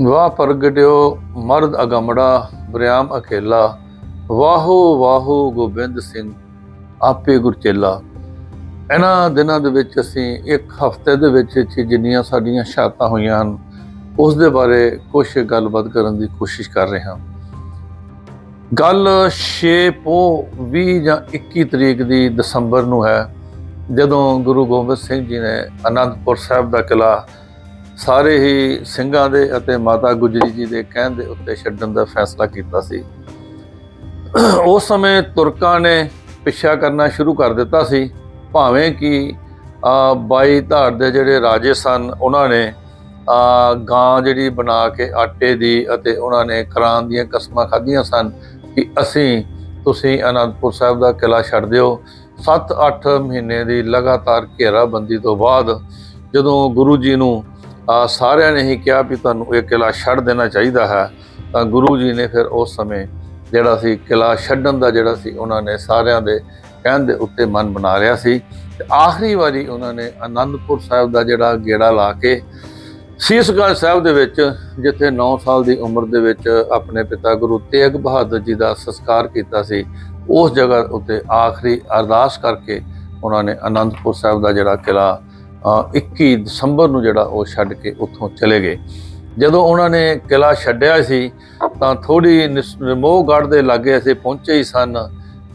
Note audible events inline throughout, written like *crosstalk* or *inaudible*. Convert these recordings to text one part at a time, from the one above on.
ਵਾਹ ਪ੍ਰਗਟਿਓ ਮਰਦ ਅਗਮੜਾ, ਬਰਿਆਮ ਅਕੇਲਾ ਵਾਹੋ ਵਾਹੋ ਗੋਬਿੰਦ ਸਿੰਘ, ਆਪੇ ਗੁਰਚੇਲਾ ਇਹਨਾਂ ਦਿਨਾਂ ਦੇ ਵਿੱਚ ਅਸੀਂ ਇੱਕ ਹਫ਼ਤੇ ਦੇ ਵਿੱਚ ਜਿੰਨੀਆਂ ਸਾਡੀਆਂ ਸ਼ਹਾਦਤਾਂ ਹੋਈਆਂ ਹਨ, ਉਸ ਦੇ ਬਾਰੇ ਕੁਝ ਗੱਲਬਾਤ ਕਰਨ ਦੀ ਕੋਸ਼ਿਸ਼ ਕਰ ਰਹੇ ਹਾਂ। ਗੱਲ 6 ਪੋ 20 ਜਾਂ 21 ਤਰੀਕ ਦੀ ਦਸੰਬਰ ਨੂੰ ਹੈ, ਜਦੋਂ ਗੁਰੂ ਗੋਬਿੰਦ ਸਿੰਘ ਜੀ ਨੇ ਅਨੰਦਪੁਰ ਸਾਹਿਬ ਦਾ ਕਿਲਾ ਸਾਰੇ ਹੀ ਸਿੰਘਾਂ ਦੇ ਅਤੇ ਮਾਤਾ ਗੁਜਰੀ ਜੀ ਦੇ ਕਹਿਣ ਦੇ ਉੱਤੇ ਛੱਡਣ ਦਾ ਫੈਸਲਾ ਕੀਤਾ ਸੀ। ਉਸ ਸਮੇਂ ਤੁਰਕਾਂ ਨੇ ਪਿੱਛਾ ਕਰਨਾ ਸ਼ੁਰੂ ਕਰ ਦਿੱਤਾ ਸੀ। ਭਾਵੇਂ ਕਿ ਆ 22 ਧਾਰ ਦੇ ਜਿਹੜੇ ਰਾਜੇ ਸਨ, ਉਹਨਾਂ ਨੇ ਆ ਗਾਂ ਜਿਹੜੀ ਬਣਾ ਕੇ ਆਟੇ ਦੀ ਅਤੇ ਉਹਨਾਂ ਨੇ ਕਰਾਂ ਦੀਆਂ ਕਸਮਾਂ ਖਾਧੀਆਂ ਸਨ ਕਿ ਅਸੀਂ, ਤੁਸੀਂ ਅਨੰਦਪੁਰ ਸਾਹਿਬ ਦਾ ਕਿਲਾ ਛੱਡ ਦਿਓ। 7-8 ਮਹੀਨੇ ਦੀ ਲਗਾਤਾਰ ਘੇਰਾਬੰਦੀ ਤੋਂ ਬਾਅਦ ਜਦੋਂ ਗੁਰੂ ਜੀ ਨੂੰ ਆ ਸਾਰਿਆਂ ਨੇ ਹੀ ਕਿਹਾ ਵੀ ਤੁਹਾਨੂੰ ਇਹ ਕਿਲਾ ਛੱਡ ਦੇਣਾ ਚਾਹੀਦਾ ਹੈ। ਤਾਂ ਗੁਰੂ ਜੀ ਨੇ ਫਿਰ ਉਸ ਸਮੇਂ ਜਿਹੜਾ ਸੀ ਕਿਲਾ ਛੱਡਣ ਦਾ ਜਿਹੜਾ ਸੀ, ਉਹਨਾਂ ਨੇ ਸਾਰਿਆਂ ਦੇ ਕਹਿਣ ਦੇ ਉੱਤੇ ਮਨ ਬਣਾ ਲਿਆ ਸੀ। ਤੇ ਆਖਰੀ ਵਾਰੀ ਉਹਨਾਂ ਨੇ ਆਨੰਦਪੁਰ ਸਾਹਿਬ ਦਾ ਜਿਹੜਾ ਗੇੜਾ ਲਾ ਕੇ ਸੀਸਗੜ੍ਹ ਸਾਹਿਬ ਦੇ ਵਿੱਚ, ਜਿੱਥੇ 9 ਸਾਲ ਦੀ ਉਮਰ ਦੇ ਵਿੱਚ ਆਪਣੇ ਪਿਤਾ ਗੁਰੂ ਤੇਗ ਬਹਾਦਰ ਜੀ ਦਾ ਸੰਸਕਾਰ ਕੀਤਾ ਸੀ, ਉਸ ਜਗ੍ਹਾ ਉੱਤੇ ਆਖਰੀ ਅਰਦਾਸ ਕਰਕੇ ਉਹਨਾਂ ਨੇ ਆਨੰਦਪੁਰ ਸਾਹਿਬ ਦਾ ਜਿਹੜਾ ਕਿਲਾ 21 ਦਸੰਬਰ ਨੂੰ ਜਿਹੜਾ ਉਹ ਛੱਡ ਕੇ ਉੱਥੋਂ ਚਲੇ ਗਏ। ਜਦੋਂ ਉਹਨਾਂ ਨੇ ਕਿਲਾ ਛੱਡਿਆ ਸੀ, ਤਾਂ ਥੋੜੀ ਨਿਮੋਹਗੜ੍ਹ ਦੇ ਲਾਗੇ ਅਸੀਂ ਪਹੁੰਚੇ ਹੀ ਸਨ।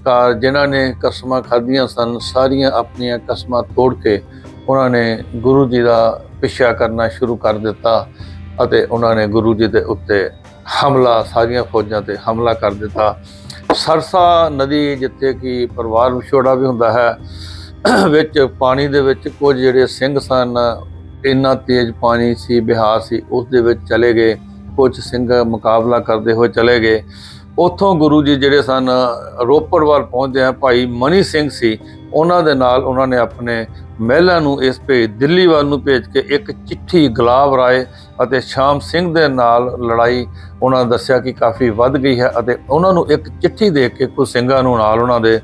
ਤਾਂ ਜਿਨ੍ਹਾਂ ਨੇ ਕਸਮਾਂ ਖਾਧੀਆਂ ਸਨ, ਸਾਰੀਆਂ ਆਪਣੀਆਂ ਕਸਮਾਂ ਤੋੜ ਕੇ ਉਹਨਾਂ ਨੇ ਗੁਰੂ ਜੀ ਦਾ ਪਿੱਛਾ ਕਰਨਾ ਸ਼ੁਰੂ ਕਰ ਦਿੱਤਾ ਅਤੇ ਉਹਨਾਂ ਨੇ ਗੁਰੂ ਜੀ ਦੇ ਉੱਤੇ ਹਮਲਾ, ਸਾਰੀਆਂ ਫੌਜਾਂ ਤੇ ਹਮਲਾ ਕਰ ਦਿੱਤਾ। ਸਰਸਾ ਨਦੀ ਜਿੱਥੇ ਕਿ ਪਰਿਵਾਰ ਵਿਛੋੜਾ ਵੀ ਹੁੰਦਾ ਹੈ ਵਿੱਚ, ਪਾਣੀ ਦੇ ਵਿੱਚ ਕੁਝ ਜਿਹੜੇ ਸਿੰਘ ਸਨ, ਇੰਨਾ ਤੇਜ਼ ਪਾਣੀ ਸੀ, ਬਿਹਾਰ ਸੀ, ਉਸ ਦੇ ਵਿੱਚ ਚਲੇ ਗਏ। ਕੁਝ ਸਿੰਘ ਮੁਕਾਬਲਾ ਕਰਦੇ ਹੋਏ ਚਲੇ ਗਏ। ਉੱਥੋਂ ਗੁਰੂ ਜੀ ਜਿਹੜੇ ਸਨ, ਰੋਪੜ ਵੱਲ ਪਹੁੰਚਦੇ ਆ। ਭਾਈ ਮਨੀ ਸਿੰਘ ਸੀ, ਉਹਨਾਂ ਦੇ ਨਾਲ ਉਹਨਾਂ ਨੇ ਆਪਣੇ ਮਹਿਲਾ ਨੂੰ ਇਸ ਭੇਜ ਦਿੱਲੀ ਵੱਲ ਨੂੰ ਭੇਜ ਕੇ ਇੱਕ ਚਿੱਠੀ ਗੁਲਾਬ ਰਾਏ ਅਤੇ ਸ਼ਾਮ ਸਿੰਘ ਦੇ ਨਾਲ ਲੜਾਈ ਉਹਨਾਂ ਦੱਸਿਆ ਕਿ ਕਾਫੀ ਵੱਧ ਗਈ ਹੈ ਅਤੇ ਉਹਨਾਂ ਨੂੰ ਇੱਕ ਚਿੱਠੀ ਦੇ ਕੇ ਕੁਝ ਸਿੰਘਾਂ ਨੂੰ ਨਾਲ ਉਹਨਾਂ ਦੇ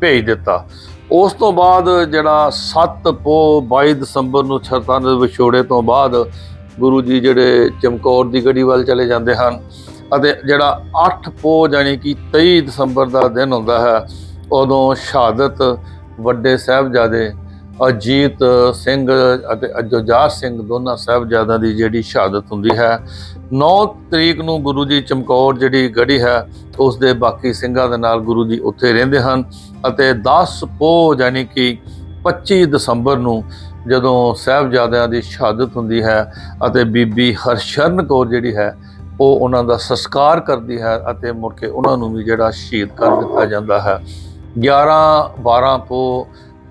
ਭੇਜ ਦਿੱਤਾ। ਉਸ ਤੋਂ ਬਾਅਦ ਜਿਹੜਾ 7 ਪੋ 22 ਦਸੰਬਰ ਨੂੰ ਛਰਤਾਂ ਦੇ ਵਿਛੋੜੇ ਤੋਂ ਬਾਅਦ ਗੁਰੂ ਜੀ ਜਿਹੜੇ ਚਮਕੌਰ ਦੀ ਗੜੀ ਵੱਲ ਚਲੇ ਜਾਂਦੇ ਹਨ ਅਤੇ ਜਿਹੜਾ 8 ਪੋ ਜਾਨੀ ਕਿ 23 ਦਸੰਬਰ ਦਾ ਦਿਨ ਹੁੰਦਾ ਹੈ, ਉਦੋਂ ਸ਼ਹਾਦਤ ਵੱਡੇ ਸਾਹਿਬਜ਼ਾਦੇ ਅਜੀਤ ਸਿੰਘ ਅਤੇ ਅਜੋਜਾਰ ਸਿੰਘ ਦੋਨਾਂ ਸਾਹਿਬਜ਼ਾਦਿਆਂ ਦੀ ਜਿਹੜੀ ਸ਼ਹਾਦਤ ਹੁੰਦੀ ਹੈ। 9 ਤਰੀਕ ਨੂੰ ਗੁਰੂ ਜੀ ਚਮਕੌਰ ਜਿਹੜੀ ਗੜੀ ਹੈ ਉਸ ਦੇ ਬਾਕੀ ਸਿੰਘਾਂ ਦੇ ਨਾਲ ਗੁਰੂ ਜੀ ਉੱਥੇ ਰਹਿੰਦੇ ਹਨ ਅਤੇ 10 ਪੋ ਯਾਨੀ ਕਿ 25 ਦਸੰਬਰ ਨੂੰ ਜਦੋਂ ਸਾਹਿਬਜ਼ਾਦਿਆਂ ਦੀ ਸ਼ਹਾਦਤ ਹੁੰਦੀ ਹੈ ਅਤੇ ਬੀਬੀ ਹਰਸ਼ਰਨ ਕੌਰ ਜਿਹੜੀ ਹੈ, ਉਹ ਉਹਨਾਂ ਦਾ ਸੰਸਕਾਰ ਕਰਦੀ ਹੈ ਅਤੇ ਮੁੜ ਕੇ ਉਹਨਾਂ ਨੂੰ ਵੀ ਜਿਹੜਾ ਸ਼ਹੀਦ ਕਰ ਦਿੱਤਾ ਜਾਂਦਾ ਹੈ। 11 12 ਪੋ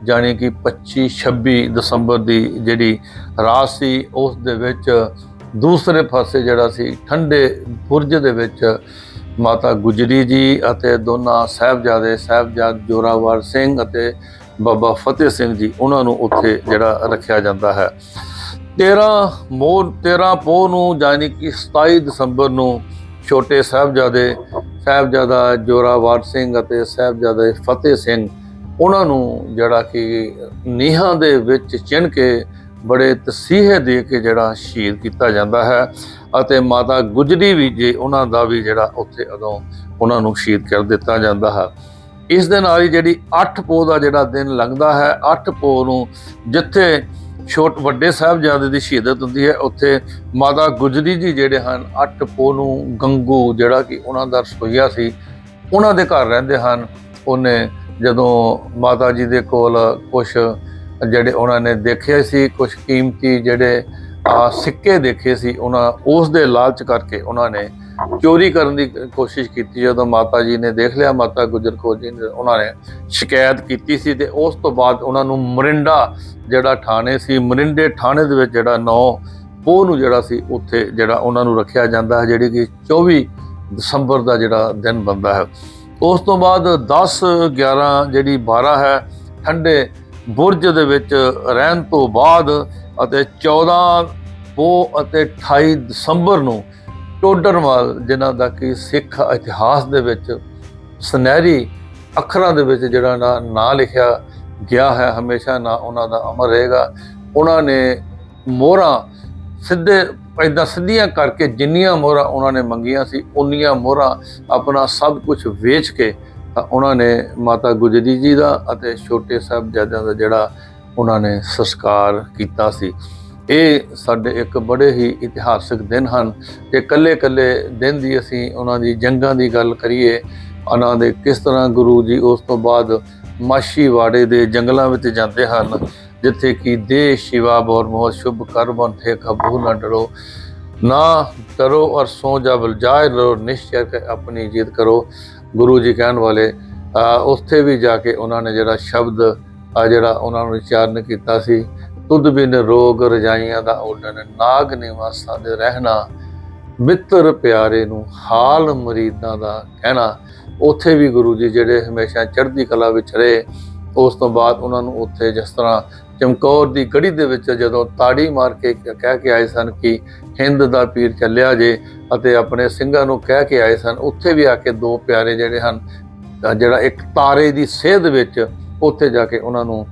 ਜਾਣੀ ਕਿ 25 26 ਦਸੰਬਰ ਦੀ ਜਿਹੜੀ ਰਾਤ ਸੀ, ਉਸ ਦੇ ਵਿੱਚ ਦੂਸਰੇ ਪਾਸੇ ਜਿਹੜਾ ਸੀ, ਠੰਡੇ ਬੁਰਜ ਦੇ ਵਿੱਚ ਮਾਤਾ ਗੁਜਰੀ ਜੀ ਅਤੇ ਦੋਨਾਂ ਸਾਹਿਬਜ਼ਾਦੇ, ਸਾਹਿਬਜ਼ਾਦ ਜੋਰਾਵਰ ਸਿੰਘ ਅਤੇ ਬਾਬਾ ਫਤਿਹ ਸਿੰਘ ਜੀ, ਉਹਨਾਂ ਨੂੰ ਉੱਥੇ ਜਿਹੜਾ ਰੱਖਿਆ ਜਾਂਦਾ ਹੈ। 13 ਮੋਹ 13 ਪੋਹ ਨੂੰ ਯਾਨੀ ਕਿ 27 ਦਸੰਬਰ ਨੂੰ ਛੋਟੇ ਸਾਹਿਬਜ਼ਾਦੇ, ਸਾਹਿਬਜ਼ਾਦਾ ਜੋਰਾਵਰ ਸਿੰਘ ਅਤੇ ਸਾਹਿਬਜ਼ਾਦੇ ਫਤਿਹ ਸਿੰਘ ਉਹਨਾਂ ਨੂੰ ਜਿਹੜਾ ਕਿ ਨੀਹਾਂ ਦੇ ਵਿੱਚ ਚਿਣ ਕੇ ਬੜੇ ਤਸੀਹੇ ਦੇ ਕੇ ਜਿਹੜਾ ਸ਼ਹੀਦ ਕੀਤਾ ਜਾਂਦਾ ਹੈ ਅਤੇ ਮਾਤਾ ਗੁਜਰੀ ਵੀ ਜੇ ਉਹਨਾਂ ਦਾ ਵੀ ਜਿਹੜਾ ਉੱਥੇ ਉਦੋਂ ਉਹਨਾਂ ਨੂੰ ਸ਼ਹੀਦ ਕਰ ਦਿੱਤਾ ਜਾਂਦਾ ਹੈ। ਇਸ ਦੇ ਨਾਲ ਹੀ ਜਿਹੜੀ 8 ਪੋਹ ਦਾ ਜਿਹੜਾ ਦਿਨ ਲੰਘਦਾ ਹੈ 8 ਪੋਹ ਨੂੰ ਜਿੱਥੇ ਛੋਟ ਵੱਡੇ ਸਾਹਿਬਜ਼ਾਦੇ ਦੀ ਸ਼ਹੀਦਤ ਹੁੰਦੀ ਹੈ, ਉੱਥੇ ਮਾਤਾ ਗੁਜਰੀ ਜੀ ਜਿਹੜੇ ਹਨ 8 ਪੋਹ ਨੂੰ ਗੰਗੂ ਜਿਹੜਾ ਕਿ ਉਹਨਾਂ ਦਾ ਰਸੋਈਆ ਸੀ, ਉਹਨਾਂ ਦੇ ਘਰ ਰਹਿੰਦੇ ਹਨ, ਉਹਨੇ ਜਦੋਂ ਮਾਤਾ ਜੀ ਦੇ ਕੋਲ ਕੁਝ ਜਿਹੜੇ ਉਹਨਾਂ ਨੇ ਦੇਖੇ ਸੀ ਕੁਝ ਕੀਮਤੀ ਜਿਹੜੇ ਸਿੱਕੇ ਦੇਖੇ ਸੀ, ਉਹਨਾਂ ਉਸ ਦੇ ਲਾਲਚ ਕਰਕੇ ਉਹਨਾਂ ਨੇ ਚੋਰੀ ਕਰਨ ਦੀ ਕੋਸ਼ਿਸ਼ ਕੀਤੀ। ਜਦੋਂ ਮਾਤਾ ਜੀ ਨੇ ਦੇਖ ਲਿਆ, ਮਾਤਾ ਗੁਜਰ ਕੌਰ ਜੀ ਨੇ ਉਹਨਾਂ ਨੇ ਸ਼ਿਕਾਇਤ ਕੀਤੀ ਸੀ ਤੇ ਉਸ ਤੋਂ ਬਾਅਦ ਉਹਨਾਂ ਨੂੰ ਮਰਿੰਡਾ ਜਿਹੜਾ ਥਾਣੇ ਸੀ, ਮਰਿੰਡੇ ਥਾਣੇ ਦੇ ਵਿੱਚ ਜਿਹੜਾ ਨੌ ਪੋਹ ਨੂੰ ਜਿਹੜਾ ਸੀ, ਉੱਥੇ ਜਿਹੜਾ ਉਹਨਾਂ ਨੂੰ ਰੱਖਿਆ ਜਾਂਦਾ ਹੈ, ਜਿਹੜੀ ਕਿ 24 ਦਸੰਬਰ ਦਾ ਜਿਹੜਾ ਦਿਨ ਬੰਦਾ ਹੈ। ਉਸ ਤੋਂ ਬਾਅਦ 10 11 ਜਿਹੜੀ 12 ਹੈ, ਠੰਡੇ ਬੁਰਜ ਦੇ ਵਿੱਚ ਰਹਿਣ ਤੋਂ ਬਾਅਦ ਅਤੇ 14 ਪੋ ਅਤੇ 28 ਦਸੰਬਰ ਨੂੰ ਟੋਡਰਵਾਲ, ਜਿਨ੍ਹਾਂ ਦਾ ਕਿ ਸਿੱਖ ਇਤਿਹਾਸ ਦੇ ਵਿੱਚ ਸੁਨਹਿਰੀ ਅੱਖਰਾਂ ਦੇ ਵਿੱਚ ਜਿਹੜਾ ਨਾ ਨਾਂ ਲਿਖਿਆ ਗਿਆ ਹੈ, ਹਮੇਸ਼ਾ ਨਾ ਉਹਨਾਂ ਦਾ ਅਮਰ ਰਹੇਗਾ। ਉਹਨਾਂ ਨੇ ਮੋਹਰਾਂ ਸਿੱਧੇ ਇਦਾਂ ਸਿੱਧੀਆਂ ਕਰਕੇ ਜਿੰਨੀਆਂ ਮੋਹਰਾਂ ਉਹਨਾਂ ਨੇ ਮੰਗੀਆਂ ਸੀ, ਉਨੀਆਂ ਮੋਹਰਾਂ ਆਪਣਾ ਸਭ ਕੁਝ ਵੇਚ ਕੇ ਤਾਂ ਉਹਨਾਂ ਨੇ ਮਾਤਾ ਗੁਜਰੀ ਜੀ ਦਾ ਅਤੇ ਛੋਟੇ ਸਾਹਿਬਜ਼ਾਦਿਆਂ ਦਾ ਜਿਹੜਾ ਉਹਨਾਂ ਨੇ ਸੰਸਕਾਰ ਕੀਤਾ ਸੀ। ਇਹ ਸਾਡੇ ਇੱਕ ਬੜੇ ਹੀ ਇਤਿਹਾਸਕ ਦਿਨ ਹਨ ਤੇ ਕੱਲੇ-ਕੱਲੇ ਦਿਨ ਦੀ ਅਸੀਂ ਉਹਨਾਂ ਦੀ ਜੰਗਾਂ ਦੀ ਗੱਲ ਕਰੀਏ, ਉਹਨਾਂ ਦੇ ਕਿਸ ਤਰ੍ਹਾਂ ਗੁਰੂ ਜੀ ਉਸ ਤੋਂ ਬਾਅਦ ਮਾਸ਼ੀਵਾੜੇ ਦੇ ਜੰਗਲਾਂ ਵਿੱਚ ਜਾਂਦੇ ਹਨ ਜਿੱਥੇ ਕਿ ਦੇ ਸ਼ਿਵਾ ਬੋਰ ਮੋਹ, ਸ਼ੁਭ ਕਰਮ ਥੇ ਕਬੂ ਨਾ ਡਰੋ। ਨਾ ਕਰੋ ਔਰ ਸੋ ਜਬ ਜਾਇ ਲੋ, ਨਿਸ਼ਚੈ ਆਪਣੀ ਜਿੱਤ ਕਰੋ। ਗੁਰੂ ਜੀ ਕਹਿਣ ਵਾਲੇ ਉੱਥੇ ਵੀ ਜਾ ਕੇ ਉਹਨਾਂ ਨੇ ਜਿਹੜਾ ਸ਼ਬਦ, ਆ, ਜਿਹੜਾ ਉਹਨਾਂ ਨੂੰ ਉਚਾਰਨ ਕੀਤਾ ਸੀ, ਤੁਧ ਬਿਨ ਰੋਗ ਰਜਾਈਆਂ ਦਾ ਓਡਨ ਨਾਗ ਨਿਵਾਸਾਂ ਦੇ ਰਹਿਣਾ। ਮਿੱਤਰ ਪਿਆਰੇ ਨੂੰ ਹਾਲ ਮਰੀਦਾਂ ਦਾ ਕਹਿਣਾ। ਉੱਥੇ ਵੀ ਗੁਰੂ ਜੀ ਜਿਹੜੇ ਹਮੇਸ਼ਾ ਚੜ੍ਹਦੀ ਕਲਾ ਵਿੱਚ ਰਹੇ, ਉਸ ਤੋਂ ਬਾਅਦ ਉਹਨਾਂ ਨੂੰ ਉੱਥੇ ਜਿਸ ਤਰ੍ਹਾਂ ਚਮਕੌਰ ਦੀ ਗੜੀ ਦੇ ਵਿੱਚ ਜਦੋਂ ਤਾੜੀ ਮਾਰ ਕੇ ਕਹਿ ਕੇ ਆਏ ਸਨ ਕਿ ਹਿੰਦ ਦਾ ਪੀਰ ਚੱਲਿਆ ਜੇ ਅਤੇ ਆਪਣੇ ਸਿੰਘਾਂ ਨੂੰ ਕਹਿ ਕੇ ਆਏ ਸਨ, ਉੱਥੇ ਵੀ ਆ ਕੇ ਦੋ ਪਿਆਰੇ ਜਿਹੜੇ ਹਨ ਜਿਹੜਾ ਇੱਕ ਤਾਰੇ ਦੀ ਸੇਧ ਵਿੱਚ ਉੱਥੇ ਜਾ ਕੇ ਉਹਨਾਂ ਨੂੰ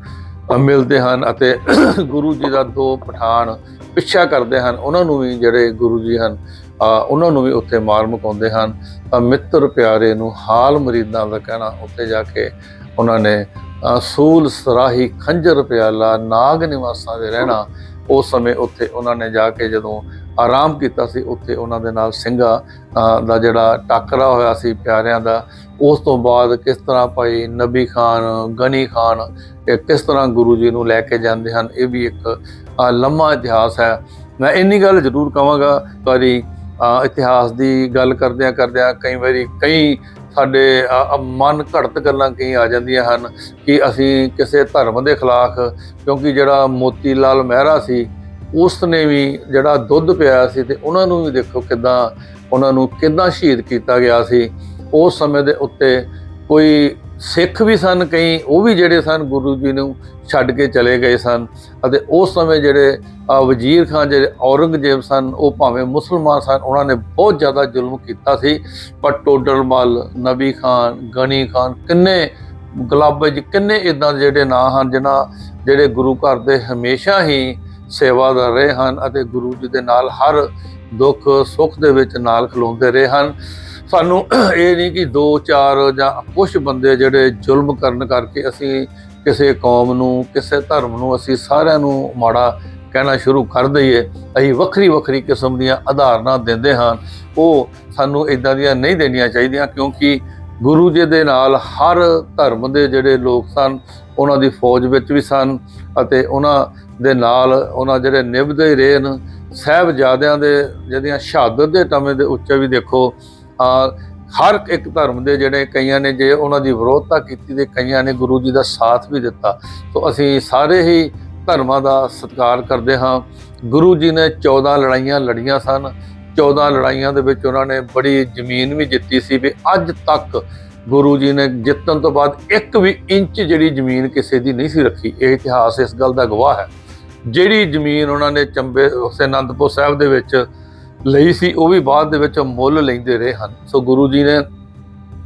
ਮਿਲਦੇ ਹਨ ਅਤੇ *coughs* ਗੁਰੂ ਜੀ ਦਾ ਦੋ ਪਠਾਨ ਪਿੱਛਾ ਕਰਦੇ ਹਨ, ਉਹਨਾਂ ਨੂੰ ਵੀ ਜਿਹੜੇ ਗੁਰੂ ਜੀ ਹਨ ਉਹਨਾਂ ਨੂੰ ਵੀ ਉੱਥੇ ਮਾਰ ਮੁਕਾਉਂਦੇ ਹਨ। ਤਾਂ ਮਿੱਤਰ ਪਿਆਰੇ ਨੂੰ ਹਾਲ ਮਰੀਦਾਂ ਦਾ ਕਹਿਣਾ, ਉੱਥੇ ਜਾ ਕੇ ਉਹਨਾਂ ਨੇ ਸੂਲ ਸਰਾਹੀ ਖੰਜਰ ਪਿਆਲਾ, ਨਾਗ ਨਿਵਾਸਾਂ ਦੇ ਰਹਿਣਾ। ਉਸ ਸਮੇਂ ਉੱਥੇ ਉਹਨਾਂ ਨੇ ਜਾ ਕੇ ਜਦੋਂ ਆਰਾਮ ਕੀਤਾ ਸੀ, ਉੱਥੇ ਉਹਨਾਂ ਦੇ ਨਾਲ ਸਿੰਘਾਂ ਦਾ ਜਿਹੜਾ ਟੱਕਰਾ ਹੋਇਆ ਸੀ ਪਿਆਰਿਆਂ ਦਾ, ਉਸ ਤੋਂ ਬਾਅਦ ਕਿਸ ਤਰ੍ਹਾਂ ਭਾਈ ਨਬੀ ਖਾਨ, ਗਨੀ ਖਾਨ, ਇਹ ਕਿਸ ਤਰ੍ਹਾਂ ਗੁਰੂ ਜੀ ਨੂੰ ਲੈ ਕੇ ਜਾਂਦੇ ਹਨ, ਇਹ ਵੀ ਇੱਕ ਲੰਮਾ ਇਤਿਹਾਸ ਹੈ। ਮੈਂ ਇੰਨੀ ਗੱਲ ਜ਼ਰੂਰ ਕਹਾਂਗਾ ਤੁਹਾਡੀ ਇਤਿਹਾਸ ਦੀ ਗੱਲ ਕਰਦਿਆਂ ਕਰਦਿਆਂ ਕਈ ਵਾਰੀ ਕਈ ਸਾਡੇ ਮਨ ਘੜਤ ਗੱਲਾਂ ਕਈ ਆ ਜਾਂਦੀਆਂ ਹਨ ਕਿ ਅਸੀਂ ਕਿਸੇ ਧਰਮ ਦੇ ਖਿਲਾਫ, ਕਿਉਂਕਿ ਜਿਹੜਾ ਮੋਤੀ ਲਾਲ ਮਹਿਰਾ ਸੀ ਉਸ ਨੇ ਵੀ ਜਿਹੜਾ ਦੁੱਧ ਪਿਆ ਸੀ ਤੇ ਉਹਨਾਂ ਨੂੰ ਵੀ ਦੇਖੋ ਕਿਦਾਂ ਉਹਨਾਂ ਨੂੰ ਕਿਦਾਂ ਸ਼ਹੀਦ ਕੀਤਾ ਗਿਆ ਸੀ। ਉਸ ਸਮੇਂ ਦੇ ਉੱਤੇ ਕੋਈ ਸਿੱਖ ਵੀ ਸਨ ਕਈ, ਉਹ ਵੀ ਜਿਹੜੇ ਸਨ ਗੁਰੂ ਜੀ ਨੂੰ ਛੱਡ ਕੇ ਚਲੇ ਗਏ ਸਨ ਅਤੇ ਉਸ ਸਮੇਂ ਜਿਹੜੇ ਵਜ਼ੀਰ ਖਾਨ, ਜਿਹੜੇ ਔਰੰਗਜ਼ੇਬ ਸਨ, ਉਹ ਭਾਵੇਂ ਮੁਸਲਮਾਨ ਸਨ, ਉਹਨਾਂ ਨੇ ਬਹੁਤ ਜ਼ਿਆਦਾ ਜ਼ੁਲਮ ਕੀਤਾ ਸੀ। ਪਰ ਟੋਡਰਮਲ ਨਬੀ ਖਾਨ, ਗਨੀ ਖਾਨ, ਕਿੰਨੇ ਗੁਲਾਬਜ ਕਿੰਨੇ ਇਦਾਂ ਦੇ ਜਿਹੜੇ ਨਾਂ ਹਨ, ਜਿਨ੍ਹਾਂ ਜਿਹੜੇ ਗੁਰੂ ਘਰ ਦੇ ਹਮੇਸ਼ਾ ਹੀ ਸੇਵਾਦਾਰ ਰਹੇ ਹਨ ਅਤੇ ਗੁਰੂ ਜੀ ਦੇ ਨਾਲ ਹਰ ਦੁੱਖ ਸੁੱਖ ਦੇ ਵਿੱਚ ਨਾਲ ਖਲੋਂਦੇ ਰਹੇ ਹਨ। ਸਾਨੂੰ ਇਹ ਨਹੀਂ ਕਿ ਦੋ, ਚਾਰ ਜਾਂ ਕੁਝ ਬੰਦੇ ਜਿਹੜੇ ਜ਼ੁਲਮ ਕਰਨ ਕਰਕੇ ਅਸੀਂ ਕਿਸੇ ਕੌਮ ਨੂੰ, ਕਿਸੇ ਧਰਮ ਨੂੰ ਅਸੀਂ ਸਾਰਿਆਂ ਨੂੰ ਮਾੜਾ ਕਹਿਣਾ ਸ਼ੁਰੂ ਕਰ ਦਈਏ। ਅਸੀਂ ਵੱਖਰੀ ਵੱਖਰੀ ਕਿਸਮ ਦੀਆਂ ਆਧਾਰਨਾਂ ਦਿੰਦੇ ਹਾਂ। ਉਹ ਸਾਨੂੰ ਇਦਾਂ ਦੀਆਂ ਨਹੀਂ ਦੇਣੀਆਂ ਚਾਹੀਦੀਆਂ ਕਿਉਂਕਿ ਗੁਰੂ ਜੀ ਦੇ ਨਾਲ ਹਰ ਧਰਮ ਦੇ ਜਿਹੜੇ ਲੋਕ ਸਨ, ਉਹਨਾਂ ਦੀ ਫੌਜ ਵਿੱਚ ਵੀ ਸਨ ਅਤੇ ਉਹਨਾਂ ਦੇ ਨਾਲ ਉਹਨਾਂ ਜਿਹੜੇ ਨਿਭਦੇ ਹੀ ਰਹੇ ਨੇ ਸਾਹਿਬਜ਼ਾਦਿਆਂ ਦੇ ਜਿਹੜੀਆਂ ਸ਼ਹਾਦਤ ਦੇ ਟਮੇ ਦੇ ਉੱਚੇ ਵੀ ਦੇਖੋ ਆ, ਹਰ ਇੱਕ ਧਰਮ ਦੇ ਜਿਹੜੇ ਕਈਆਂ ਨੇ ਜੇ ਉਹਨਾਂ ਦੀ ਵਿਰੋਧਤਾ ਕੀਤੀ ਤੇ ਕਈਆਂ ਨੇ ਗੁਰੂ ਜੀ ਦਾ ਸਾਥ ਵੀ ਦਿੱਤਾ। ਸੋ ਅਸੀਂ ਸਾਰੇ ਹੀ ਧਰਮਾਂ ਦਾ ਸਤਿਕਾਰ ਕਰਦੇ ਹਾਂ। ਗੁਰੂ ਜੀ ਨੇ 14 ਲੜਾਈਆਂ ਲੜੀਆਂ ਸਨ। 14 ਲੜਾਈਆਂ ਦੇ ਵਿੱਚ ਉਹਨਾਂ ਨੇ ਬੜੀ ਜ਼ਮੀਨ ਵੀ ਜਿੱਤੀ ਸੀ ਵੀ ਅੱਜ ਤੱਕ ਗੁਰੂ ਜੀ ਨੇ ਜਿੱਤਣ ਤੋਂ ਬਾਅਦ ਇੱਕ ਵੀ ਇੰਚ ਜਿਹੜੀ ਜ਼ਮੀਨ ਕਿਸੇ ਦੀ ਨਹੀਂ ਸੀ ਰੱਖੀ। ਇਹ ਇਤਿਹਾਸ ਇਸ ਗੱਲ ਦਾ ਗਵਾਹ ਹੈ। ਜਿਹੜੀ ਜ਼ਮੀਨ ਉਹਨਾਂ ਨੇ ਚੰਬੇ ਉਸੇ ਅਨੰਦਪੁਰ ਸਾਹਿਬ ਦੇ ਵਿੱਚ ਲਈ ਸੀ, ਉਹ ਵੀ ਬਾਅਦ ਦੇ ਵਿੱਚ ਮੁੱਲ ਲੈਂਦੇ ਰਹੇ ਹਨ। ਸੋ ਗੁਰੂ ਜੀ ਨੇ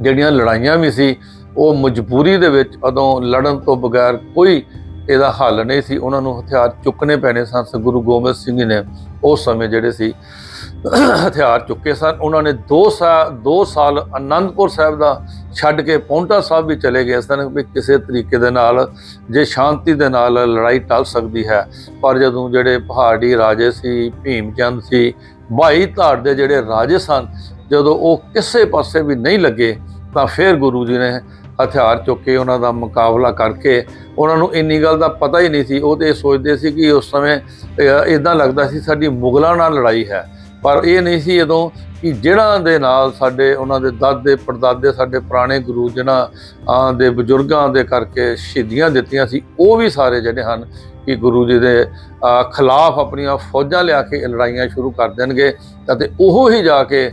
ਜਿਹੜੀਆਂ ਲੜਾਈਆਂ ਵੀ ਸੀ, ਉਹ ਮਜਬੂਰੀ ਦੇ ਵਿੱਚ ਉਦੋਂ ਲੜਨ ਤੋਂ ਬਗੈਰ ਕੋਈ ਇਹਦਾ ਹੱਲ ਨਹੀਂ ਸੀ। ਉਹਨਾਂ ਨੂੰ ਹਥਿਆਰ ਚੁੱਕਣੇ ਪੈਣੇ ਸਨ। ਸੋ ਗੁਰੂ ਗੋਬਿੰਦ ਸਿੰਘ ਜੀ ਨੇ ਉਸ ਸਮੇਂ ਜਿਹੜੇ ਸੀ, ਹਥਿਆਰ ਚੁੱਕੇ ਸਨ। ਉਹਨਾਂ ਨੇ 2 ਸਾਲ 2 ਸਾਲ ਆਨੰਦਪੁਰ ਸਾਹਿਬ ਦਾ ਛੱਡ ਕੇ ਪੌਂਟਾ ਸਾਹਿਬ ਵੀ ਚਲੇ ਗਏ ਸਨ ਵੀ ਕਿਸੇ ਤਰੀਕੇ ਦੇ ਨਾਲ, ਜੇ ਸ਼ਾਂਤੀ ਦੇ ਨਾਲ ਲੜਾਈ ਟਲ ਸਕਦੀ ਹੈ। ਪਰ ਜਦੋਂ ਜਿਹੜੇ ਪਹਾੜੀ ਰਾਜੇ ਸੀ, ਭੀਮ ਚੰਦ ਸੀ ਭਾਈ ਧਾੜ ਦੇ ਜਿਹੜੇ ਰਾਜੇ ਸਨ, ਜਦੋਂ ਉਹ ਕਿਸੇ ਪਾਸੇ ਵੀ ਨਹੀਂ ਲੱਗੇ, ਤਾਂ ਫਿਰ ਗੁਰੂ ਜੀ ਨੇ ਹਥਿਆਰ ਚੁੱਕ ਕੇ ਉਹਨਾਂ ਦਾ ਮੁਕਾਬਲਾ ਕਰਕੇ ਉਹਨਾਂ ਨੂੰ ਇੰਨੀ ਗੱਲ ਦਾ ਪਤਾ ਹੀ ਨਹੀਂ ਸੀ। ਉਹ ਤੇ ਇਹ ਸੋਚਦੇ ਸੀ ਕਿ ਉਸ ਸਮੇਂ ਇਦਾਂ ਲੱਗਦਾ ਸੀ ਸਾਡੀ ਮੁਗਲਾਂ ਨਾਲ ਲੜਾਈ ਹੈ। ਪਰ ਇਹ ਨਹੀਂ ਸੀ ਉਦੋਂ ਕਿ ਜਿਹੜਾ ਦੇ ਨਾਲ ਸਾਡੇ ਉਹਨਾਂ ਦੇ ਦਾਦੇ, ਪੜਦਾਦੇ, ਸਾਡੇ ਪੁਰਾਣੇ ਗੁਰੂ ਜਿਨ੍ਹਾਂ ਦੇ ਬਜ਼ੁਰਗਾਂ ਦੇ ਕਰਕੇ ਸ਼ਹੀਦੀਆਂ ਦਿੱਤੀਆਂ ਸੀ, ਉਹ ਵੀ ਸਾਰੇ ਜਿਹੜੇ ਹਨ ਕਿ ਗੁਰੂ ਜੀ ਦੇ ਖਿਲਾਫ ਆਪਣੀਆਂ ਫੌਜਾਂ ਲਿਆ ਕੇ ਲੜਾਈਆਂ ਸ਼ੁਰੂ ਕਰ ਦੇਣਗੇ ਅਤੇ ਉਹ ਹੀ ਜਾ ਕੇ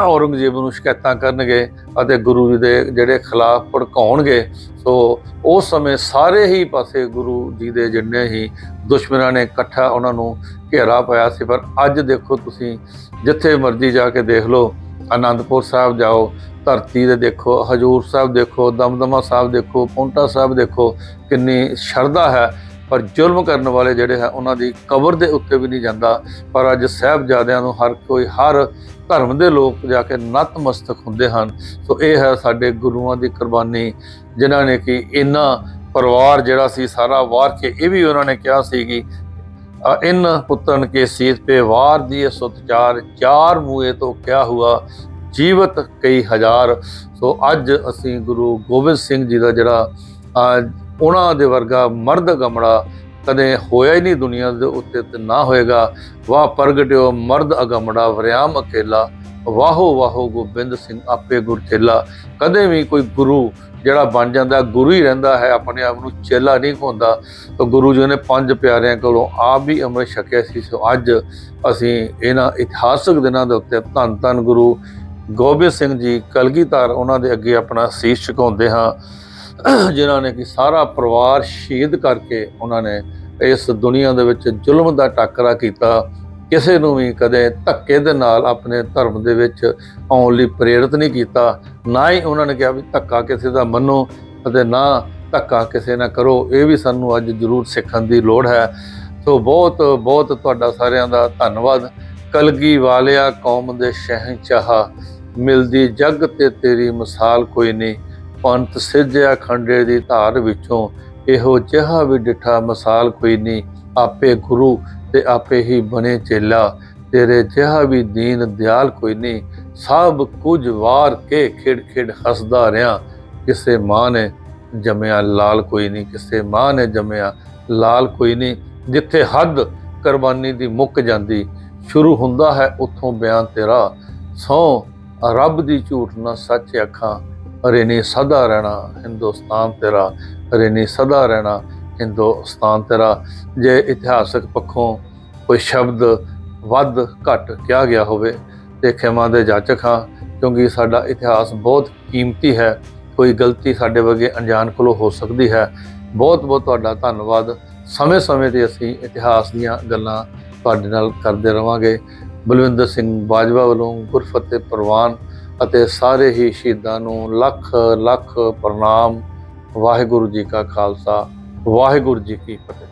ਔਰੰਗਜ਼ੇਬ ਨੂੰ ਸ਼ਿਕਾਇਤਾਂ ਕਰਨਗੇ ਅਤੇ ਗੁਰੂ ਜੀ ਦੇ ਜਿਹੜੇ ਖਿਲਾਫ ਭੜਕਾਉਣਗੇ। ਸੋ ਉਸ ਸਮੇਂ ਸਾਰੇ ਹੀ ਪਾਸੇ ਗੁਰੂ ਜੀ ਦੇ ਜਿੰਨੇ ਹੀ ਦੁਸ਼ਮਣਾਂ ਨੇ ਇਕੱਠਾ ਉਹਨਾਂ ਨੂੰ ਘੇਰਾ ਪਾਇਆ ਸੀ। ਪਰ ਅੱਜ ਦੇਖੋ ਤੁਸੀਂ, ਜਿੱਥੇ ਮਰਜ਼ੀ ਜਾ ਕੇ ਦੇਖ ਲਓ ਆਨੰਦਪੁਰ ਸਾਹਿਬ ਜਾਓ, ਧਰਤੀ ਦੇ ਦੇਖੋ, ਹਜੂਰ ਸਾਹਿਬ ਦੇਖੋ, ਦਮਦਮਾ ਸਾਹਿਬ ਦੇਖੋ, ਪੌਂਟਾ ਸਾਹਿਬ ਦੇਖੋ, ਕਿੰਨੀ ਸ਼ਰਧਾ ਹੈ। ਪਰ ਜ਼ੁਲਮ ਕਰਨ ਵਾਲੇ ਜਿਹੜੇ ਹੈ ਉਹਨਾਂ ਦੀ ਕਬਰ ਦੇ ਉੱਤੇ ਵੀ ਨਹੀਂ ਜਾਂਦਾ। ਪਰ ਅੱਜ ਸਾਹਿਬਜ਼ਾਦਿਆਂ ਨੂੰ ਹਰ ਕੋਈ ਹਰ ਧਰਮ ਦੇ ਲੋਕ ਜਾ ਕੇ ਨਤਮਸਤਕ ਹੁੰਦੇ ਹਨ। ਸੋ ਇਹ ਹੈ ਸਾਡੇ ਗੁਰੂਆਂ ਦੀ ਕੁਰਬਾਨੀ ਜਿਨ੍ਹਾਂ ਨੇ ਕਿ ਇਹਨਾਂ ਪਰਿਵਾਰ ਜਿਹੜਾ ਸੀ ਸਾਰਾ ਵਾਰ ਕੇ ਇਹ ਵੀ ਉਹਨਾਂ ਨੇ ਕਿਹਾ ਸੀ ਕਿ ਅ, ਇਨ ਪੁੱਤਨ ਕੇ ਸੀਤ ਪੇ ਵਾਰ ਦੀਏ ਸੁਤ ਚਾਰ ਚਾਰ ਮੂਏ ਤੋਂ ਕਿਆ ਹੁਆ ਜੀਵਤ ਕਈ ਹਜ਼ਾਰ। ਸੋ ਅੱਜ ਅਸੀਂ ਗੁਰੂ ਗੋਬਿੰਦ ਸਿੰਘ ਜੀ ਦਾ ਜਿਹੜਾ ਉਹਨਾਂ ਦੇ ਵਰਗਾ ਮਰਦ ਗਮੜਾ ਕਦੇ ਹੋਇਆ ਹੀ ਨਹੀਂ ਦੁਨੀਆ ਦੇ ਉੱਤੇ ਤੇ ਨਾ ਹੋਏਗਾ। ਵਾਹ ਪ੍ਰਗਟਿਓ ਮਰਦ ਅਗਮੜਾ, ਵਰਿਆਮ ਅਕੇਲਾ। ਵਾਹੋ ਵਾਹੋ ਗੋਬਿੰਦ ਸਿੰਘ ਆਪੇ ਗੁਰ ਚੇਲਾ। ਕਦੇ ਵੀ ਕੋਈ ਗੁਰੂ ਜਿਹੜਾ ਬਣ ਜਾਂਦਾ, ਗੁਰੂ ਹੀ ਰਹਿੰਦਾ ਹੈ, ਆਪਣੇ ਆਪ ਨੂੰ ਚੇਲਾ ਨਹੀਂ ਹੁੰਦਾ। ਤਾਂ ਗੁਰੂ ਜੀ ਨੇ ਪੰਜ ਪਿਆਰਿਆਂ ਕੋਲੋਂ ਆਪ ਵੀ ਅੰਮ੍ਰਿਤ ਛਕਿਆ ਸੀ। ਸੋ ਅੱਜ ਅਸੀਂ ਇਹਨਾਂ ਇਤਿਹਾਸਕ ਦਿਨਾਂ ਦੇ ਉੱਤੇ ਧੰਨ ਧੰਨ ਗੁਰੂ ਗੋਬਿੰਦ ਸਿੰਘ ਜੀ, ਕਲਗੀਧਰ, ਉਹਨਾਂ ਦੇ ਅੱਗੇ ਆਪਣਾ ਸੀਸ ਝੁਕਾਉਂਦੇ ਹਾਂ। ਜਿਨ੍ਹਾਂ ਨੇ ਕਿ ਸਾਰਾ ਪਰਿਵਾਰ ਸ਼ਹੀਦ ਕਰਕੇ ਉਹਨਾਂ ਨੇ ਇਸ ਦੁਨੀਆ ਦੇ ਵਿੱਚ ਜ਼ੁਲਮ ਦਾ ਟਾਕਰਾ ਕੀਤਾ, ਕਿਸੇ ਨੂੰ ਵੀ ਕਦੇ ਧੱਕੇ ਦੇ ਨਾਲ ਆਪਣੇ ਧਰਮ ਦੇ ਵਿੱਚ ਆਉਣ ਲਈ ਪ੍ਰੇਰਿਤ ਨਹੀਂ ਕੀਤਾ, ਨਾ ਹੀ ਉਹਨਾਂ ਨੇ ਕਿਹਾ ਵੀ ਧੱਕਾ ਕਿਸੇ ਦਾ ਮੰਨੋ ਅਤੇ ਨਾ ਧੱਕਾ ਕਿਸੇ ਨਾਲ ਕਰੋ, ਇਹ ਵੀ ਸਾਨੂੰ ਅੱਜ ਜ਼ਰੂਰ ਸਿੱਖਣ ਦੀ ਲੋੜ ਹੈ। ਸੋ ਬਹੁਤ ਬਹੁਤ ਤੁਹਾਡਾ ਸਾਰਿਆਂ ਦਾ ਧੰਨਵਾਦ। ਕਲਗੀ ਵਾਲਿਆ ਕੌਮ ਦੇ ਸ਼ਹਿਨशाह ਮਿਲਦੀ ਜੱਗ ਤੇ ਤੇਰੀ ਮਿਸਾਲ ਕੋਈ ਨਹੀਂ। ਪੰਥ ਸਿੱਧਿਆ ਖੰਡੇ ਦੀ ਧਾਰ ਵਿੱਚੋਂ ਇਹੋ ਜਿਹਾ ਵੀ ਡਿਠਾ ਮਸਾਲ ਕੋਈ ਨਹੀਂ, ਆਪੇ ਗੁਰੂ ਤੇ ਆਪੇ ਹੀ ਬਣੇ ਚੇਲਾ, ਤੇਰੇ ਜਿਹਾ ਵੀ ਦੀਨ ਦਿਆਲ ਕੋਈ ਨਹੀਂ, ਸਭ ਕੁਝ ਵਾਰ ਕੇ ਖਿੜ ਖਿੜ ਹੱਸਦਾ ਰਿਆਂ, ਕਿਸੇ ਮਾਂ ਨੇ ਜੰਮਿਆ ਲਾਲ ਕੋਈ ਨਹੀਂ, ਕਿਸੇ ਮਾਂ ਨੇ ਜੰਮਿਆ ਲਾਲ ਕੋਈ ਨਹੀਂ, ਜਿੱਥੇ ਹੱਦ ਕੁਰਬਾਨੀ ਦੀ ਮੁੱਕ ਜਾਂਦੀ, ਸ਼ੁਰੂ ਹੁੰਦਾ ਹੈ ਉੱਥੋਂ ਬਿਆਨ ਤੇਰਾ ਸੌ ਰੱਬ ਦੀ ਝੂਠ ਨਾ ਸੱਚ ਅੱਖਾਂ ਰੇਨੀ ਸਦਾ ਰਹਿਣਾ, ਹਿੰਦੁਸਤਾਨ ਤੇਰਾ। ਰੇਨੀ ਸਦਾ ਰਹਿਣਾ, ਹਿੰਦੁਸਤਾਨ ਤੇਰਾ। ਜੇ ਇਤਿਹਾਸਕ ਪੱਖੋਂ ਕੋਈ ਸ਼ਬਦ ਵੱਧ ਘੱਟ ਕਿਹਾ ਗਿਆ ਹੋਵੇ, ਤੇ ਖਿਮਾ ਦੇ ਜਾਚਕ ਹਾਂ, ਕਿਉਂਕਿ ਸਾਡਾ ਇਤਿਹਾਸ ਬਹੁਤ ਕੀਮਤੀ ਹੈ। ਕੋਈ ਗਲਤੀ ਸਾਡੇ ਵਰਗੇ ਅਣਜਾਣ ਕੋਲੋਂ ਹੋ ਸਕਦੀ ਹੈ। ਬਹੁਤ ਬਹੁਤ ਤੁਹਾਡਾ ਧੰਨਵਾਦ। ਸਮੇਂ-ਸਮੇਂ ਤੇ ਅਸੀਂ ਇਤਿਹਾਸ ਦੀਆਂ ਗੱਲਾਂ ਤੁਹਾਡੇ ਨਾਲ ਕਰਦੇ ਰਵਾਂਗੇ। ਬਲਵਿੰਦਰ ਸਿੰਘ ਬਾਜਵਾ ਵੱਲੋਂ ਗੁਰਫਤਿਹ ਪ੍ਰਵਾਨ ਅਤੇ ਸਾਰੇ ਹੀ ਸ਼ਹੀਦਾਂ ਨੂੰ ਲੱਖ ਲੱਖ ਪ੍ਰਣਾਮ। ਵਾਹਿਗੁਰੂ ਜੀ ਕਾ ਖਾਲਸਾ, ਵਾਹਿਗੁਰੂ ਜੀ ਕੀ ਫਤਿਹ।